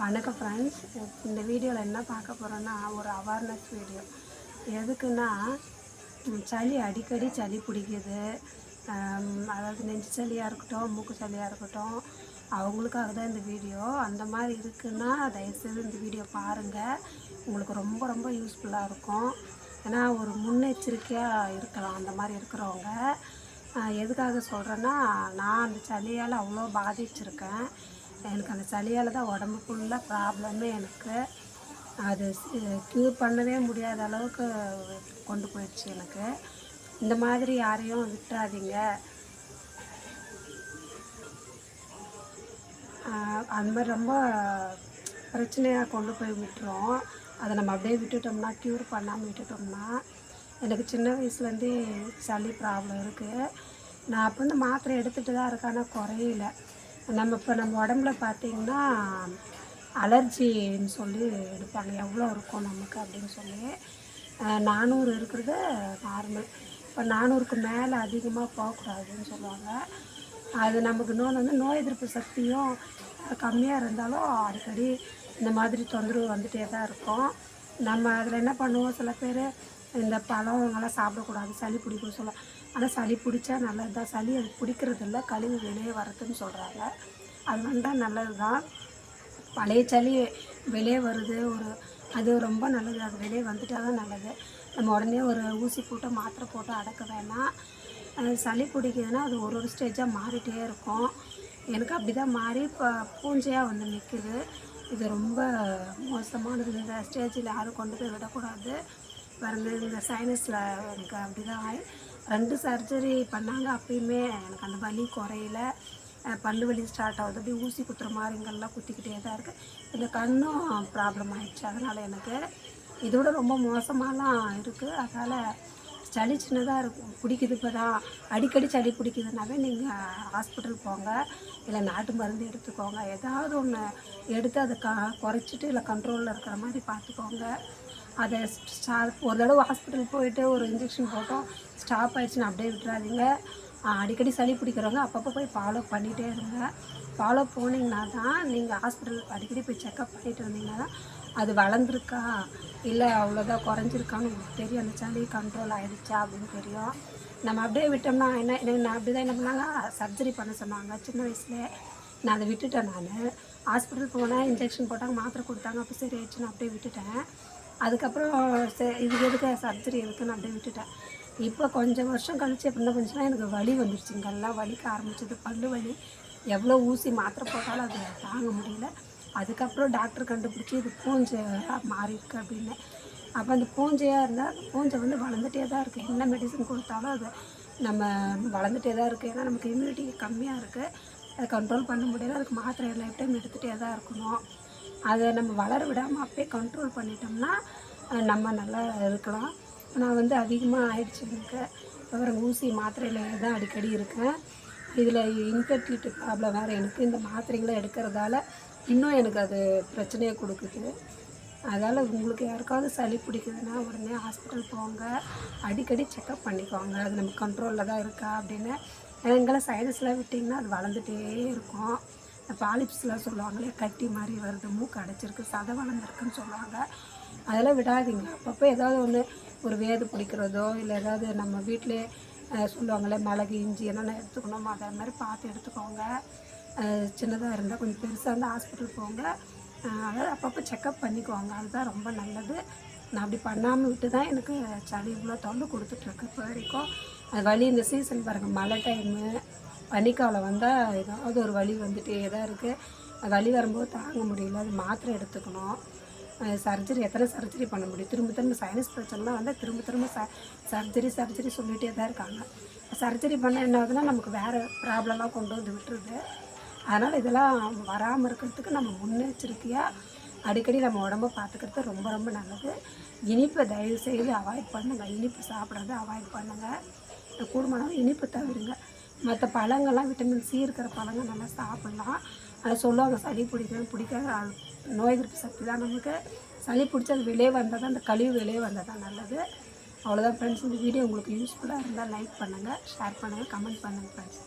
வணக்கம் ஃப்ரெண்ட்ஸ் இந்த வீடியோவில் என்ன பார்க்க போகிறோன்னா ஒரு அவேர்னஸ் வீடியோ எதுக்குன்னா சளி அடிக்கடி சளி பிடிக்குது. அதாவது நெஞ்சு சளியாக இருக்கட்டும் மூக்கு சளியாக இருக்கட்டும் அவங்களுக்காக தான் இந்த வீடியோ அந்த மாதிரி இருக்குன்னா தயவுசெய்து இந்த வீடியோ பாருங்கள் உங்களுக்கு ரொம்ப ரொம்ப யூஸ்ஃபுல்லாக இருக்கும். ஏன்னா ஒரு முன்னெச்சரிக்கையாக இருக்கலாம் அந்த மாதிரி இருக்கிறவங்க. எதுக்காக சொல்கிறேன்னா நான் அந்த சளியால் அவ்வளோ பாதிச்சிருக்கேன். எனக்கு அந்த சளியால் தான் உடம்பு ஃபுல்லாக ப்ராப்ளமே எனக்கு. அது க்யூர் பண்ணவே முடியாத அளவுக்கு கொண்டு போயிடுச்சு எனக்கு. இந்த மாதிரி யாரையும் விட்டுறாதீங்க. அந்த மாதிரி ரொம்ப பிரச்சனையாக கொண்டு போய் விட்டுரும் அதை நம்ம அப்படியே விட்டுட்டோம்னா க்யூர் பண்ணாமல் விட்டுட்டோம்னா எனக்கு சின்ன வயசுலேருந்தே சளி ப்ராப்ளம் இருக்குது நான் அப்போ வந்து மாத்திரை எடுத்துகிட்டு தான் இருக்கேன் ஆனால் குறையில. நம்ம இப்போ நம்ம உடம்புல பார்த்திங்கன்னா அலர்ஜின்னு சொல்லி எடுப்பாங்க. எவ்வளோ இருக்கும் நமக்கு அப்படின்னு சொல்லி. நானூறு இருக்கிறது நார்மல் இப்போ நானூறுக்கு மேலே அதிகமாக போகக்கூடாதுன்னு சொல்லுவாங்க. அது நமக்கு இன்னொன்று வந்து நோய் எதிர்ப்பு சக்தியும் கம்மியாக இருந்தாலும் அடிக்கடி இந்த மாதிரி தொந்தரவு வந்துகிட்டே தான் இருக்கும். நம்ம அதில் என்ன பண்ணுவோம்? சில பேர் இந்த பழம் பழங்கள்லாம் சாப்பிடக்கூடாது. சளி பிடிக்கும் சொல்ல. ஆனால் சளி பிடிச்சா நல்லது தான் சளி அது பிடிக்கிறது இல்லை கழிவு வெளியே வரதுன்னு சொல்கிறாங்க அது வந்தால் நல்லது தான் பழைய சளி வெளியே வருது. ஒரு அது ரொம்ப நல்லது. அது வெளியே வந்துட்டால் தான் நல்லது. நம்ம உடனே ஒரு ஊசி போட்டு மாத்திரை போட்டு அடக்க வேணாம் அது சளி பிடிக்குதுன்னா அது ஒரு ஒரு ஸ்டேஜாக மாறிட்டே இருக்கும். எனக்கு அப்படி தான் மாறி இப்போ பூஞ்சையாக வந்து நிற்குது இது ரொம்ப மோசமானது. இந்த ஸ்டேஜில் யாரும் கொண்டு போய் விடக்கூடாது. பிறந்து இந்த சைனஸில் எனக்கு அப்படி தான் ஆகி ரெண்டு சர்ஜரி பண்ணாங்க அப்பயுமே எனக்கு அந்த வலி குறையல. பல்லு வலி ஸ்டார்ட் ஆகுது. அப்படியே ஊசி குத்துற மாதிரிங்கெல்லாம் குத்திக்கிட்டே தான் இருக்குது இந்த கண்ணும் ப்ராப்ளம் ஆகிடுச்சு அதனால் எனக்கு இதோட ரொம்ப மோசமாலாம் இருக்குது அதனால் சளி சின்னதாக இருக்கும் பிடிக்குது இப்போ தான் அடிக்கடி சளி பிடிக்குதுனாவே நீங்கள் ஹாஸ்பிட்டல் போங்க. இல்லை நாட்டு மருந்து எடுத்துக்கோங்க. ஏதாவது ஒன்று எடுத்து அதை க குறைச்சிட்டு இல்லை கண்ட்ரோலில் இருக்கிற மாதிரி பார்த்துக்கோங்க. அதை ஒரு தடவை ஹாஸ்பிட்டல் போயிட்டு ஒரு இன்ஜெக்ஷன் போட்டோம் ஸ்டாப் ஆயிடுச்சுன்னு அப்படியே விட்டுறாதீங்க. அடிக்கடி சளி பிடிக்கிறவங்க அப்பப்போ போய் ஃபாலோ பண்ணிகிட்டே இருங்க. ஃபாலோ போனீங்கன்னா தான் நீங்கள் ஹாஸ்பிட்டல் அடிக்கடி போய் செக்கப் பண்ணிட்டு இருந்தீங்கன்னா தான் அது வளர்ந்துருக்கா? இல்லை அவ்வளோதான் குறைஞ்சிருக்கான்னு உங்களுக்கு தெரியும். அந்த சளி கண்ட்ரோல் ஆகிடுச்சா அப்படின்னு தெரியும். நம்ம அப்படியே விட்டோம்னா என்ன நான் அப்படி தான் என்ன பண்ணாங்க? சர்ஜரி பண்ண சொன்னாங்க சின்ன வயசுலேயே. நான் அதை விட்டுட்டேன் நான். ஹாஸ்பிட்டல் போனேன் இன்ஜெக்ஷன் போட்டாங்க மாத்திரை கொடுத்தாங்க. அப்போ சரி ஆயிடுச்சுன்னு அப்படியே விட்டுட்டேன். அதுக்கப்புறம் சரி இது எதுக்கு சர்ஜரி எதுக்குன்னு அப்படியே விட்டுட்டேன். இப்போ கொஞ்சம் வருஷம் கழிச்சு என்ன பண்ணுச்சுன்னா எனக்கு வலி வந்துருச்சு. இங்கெல்லாம் வலிக்க ஆரம்பிச்சது பல்லு வலி. எவ்வளோ ஊசி மாத்திரை போட்டாலும் அது தாங்க முடியல. அதுக்கப்புறம் டாக்டர் கண்டுபிடிச்சி இது பூஞ்சை மாறியிருக்கு அப்படின்னு. அப்போ அந்த பூஞ்சையாக இருந்தால் பூஞ்சை வந்து வளர்ந்துட்டே தான் இருக்குது என்ன மெடிசன் கொடுத்தாலும் அது நம்ம வளர்ந்துட்டே தான் இருக்குது ஏன்னா நமக்கு இம்யூனிட்டி கம்மியாக இருக்குது அதை கண்ட்ரோல் பண்ண முடியல. அதுக்கு மாத்திரை லைஃப் டைம் எடுத்துகிட்டே தான் இருக்கணும். அதை நம்ம வளர விடாமல் அப்படியே கண்ட்ரோல் பண்ணிட்டோம்னா நம்ம நல்லா இருக்கலாம். நான் வந்து அதிகமாக ஆயிடுச்சு எனக்கு. அப்புறம் ஊசி மாத்திரையில் தான் அடிக்கடி இருக்கேன். இதில் இன்ஃபெக்டிவிட்டி ப்ராப்ளம் வேறு எனக்கு. இந்த மாத்திரைகளை எடுக்கிறதால இன்னும் எனக்கு அது பிரச்சனையை கொடுக்குது. அதால் உங்களுக்கு யாருக்காவது சளி பிடிக்குதுன்னா உடனே ஹாஸ்பிட்டல் போங்க. அடிக்கடி செக்கப் பண்ணிக்கோங்க. அது நம்ம கண்ட்ரோலில் தான் இருக்கா அப்படின்னு. ஏன்னா இங்கெல்லாம் சைனஸில் விட்டிங்கன்னா அது வளர்ந்துட்டே இருக்கும். பாலிப்ஸ்லாம் சொல்லுவாங்களே கட்டி மாதிரி வருது மூக்கு அடைச்சிருக்கு சதை சொல்லுவாங்க. அதெல்லாம் விடாதீங்க. அப்பப்போ ஏதாவது ஒன்று ஒரு வேது பிடிக்கிறதோ இல்லை ஏதாவது நம்ம வீட்டிலே சொல்லுவாங்களே மிளகு இஞ்சி என்னென்ன எடுத்துக்கணுமோ அதை மாதிரி பார்த்து எடுத்துக்கோங்க. சின்னதாக இருந்தால் கொஞ்சம் பெருசாக இருந்தால் ஹாஸ்பிட்டல் போங்க. அதாவது அப்பப்போ செக்கப் பண்ணிக்குவாங்க அதுதான் ரொம்ப நல்லது. நான் அப்படி பண்ணாமல் விட்டு தான் எனக்கு சளி இவ்வளோ தொல்லை கொடுத்துட்ருக்கு இப்போ வரைக்கும். அது வழி இந்த சீசன் பாருங்கள் மழை டைமு பனிக்காலம் வந்தால் ஏதாவது ஒரு வலி வந்துட்டே தான் இருக்குது வலி வரும்போது தாங்க முடியல. அது மாத்திரை எடுத்துக்கணும். சர்ஜரி எத்தனை சர்ஜரி பண்ண முடியும்? திரும்ப திரும்ப சைனஸ் பிரச்சனைலாம் வந்தால் திரும்ப திரும்ப ச சர்ஜரி சர்ஜரி சொல்லிகிட்டே தான் இருக்காங்க. சர்ஜரி பண்ண என்ன ஆகுதுன்னா நமக்கு வேறு ப்ராப்ளம்லாம் கொண்டு வந்து விட்டுருது. அதனால் இதெல்லாம் வராமல் இருக்கிறதுக்கு நம்ம முன்னெச்சரிக்கையாக அடிக்கடி நம்ம உடம்ப பார்த்துக்கிறது ரொம்ப ரொம்ப நல்லது. இனிப்பை தயவு செய்து அவாய்ட் பண்ணுங்கள் இனிப்பு சாப்பிட்றத அவாய்ட் பண்ணுங்கள் கூடுமானம் இனிப்பு தவிருங்க. மற்ற பழங்கள்லாம் விட்டமின் சி இருக்கிற பழங்கள் நல்லா சாப்பிட்லாம். அதை சொல்லுவாங்க சளி பிடிக்கும் பிடிக்காது. அது நோய் எதிர்ப்பு சக்தி தான் நமக்கு. சளி பிடிச்சி அது வெளியே வந்தால் தான் அந்த கழிவு வெளியே வந்தால் தான் நல்லது. அவ்வளோதான் ஃப்ரெண்ட்ஸ் இந்த வீடியோ உங்களுக்கு யூஸ்ஃபுல்லாக இருந்தால் லைக் பண்ணுங்கள் ஷேர் பண்ணுங்கள் கமெண்ட் பண்ணுங்கள் ஃப்ரெண்ட்ஸ்